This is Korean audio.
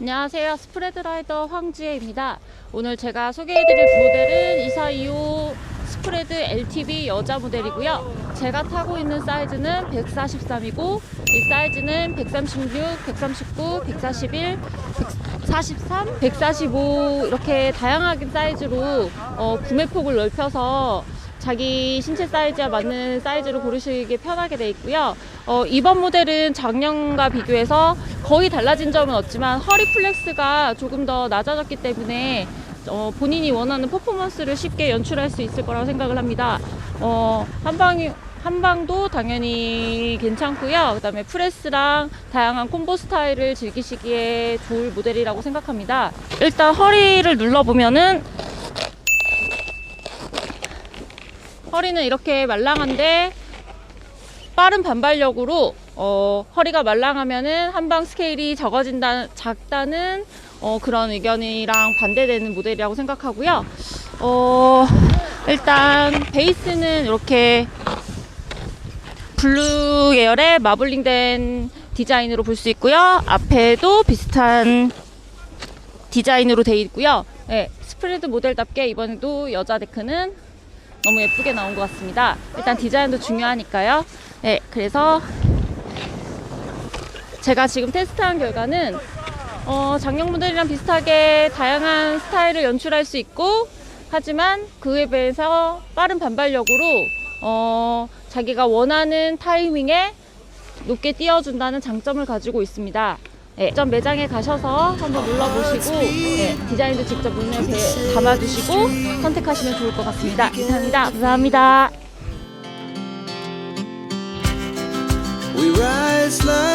안녕하세요. 스프레드라이더 황지혜입니다. 오늘 제가 소개해드릴 모델은 2425 스프레드 LTV 여자 모델이고요. 제가 타고 있는 사이즈는 143이고 이 사이즈는 136, 139, 141, 143, 145 이렇게 다양하게 사이즈로 어, 구매폭을 넓혀서 자기 신체 사이즈에 맞는 사이즈로 고르시기 편하게 되어 있고요. 어, 이번 모델은 작년과 비교해서 거의 달라진 점은 없지만 허리 플렉스가 조금 더 낮아졌기 때문에 어, 본인이 원하는 퍼포먼스를 쉽게 연출할 수 있을 거라고 생각을 합니다. 어, 한방이 한방도 당연히 괜찮고요. 그다음에 프레스랑 다양한 콤보 스타일을 즐기시기에 좋을 모델이라고 생각합니다. 일단 허리를 눌러 보면은 허리는 이렇게 말랑한데 빠른 반발력으로 어, 허리가 말랑하면은 한방 스케일이 적어진다 작다는 어, 그런 의견이랑 반대되는 모델이라고 생각하고요. 어, 일단 베이스는 이렇게 블루 계열의 마블링된 디자인으로 볼 수 있고요. 앞에도 비슷한 디자인으로 되어 있고요. 네, 스프레드 모델답게 이번에도 여자 데크는 너무 예쁘게 나온 것 같습니다. 일단 디자인도 중요하니까요. 네, 그래서 제가 지금 테스트한 결과는 어, 작년 모델이랑 비슷하게 다양한 스타일을 연출할 수 있고 하지만 그에 비해서 빠른 반발력으로 어, 자기가 원하는 타이밍에 높게 띄워준다는 장점을 가지고 있습니다. 네, 점 매장에 가셔서 한번 눌러보시고 네, 디자인도 직접 눈에 배- 담아두시고 선택하시면 좋을 것 같습니다. 감사합니다. Like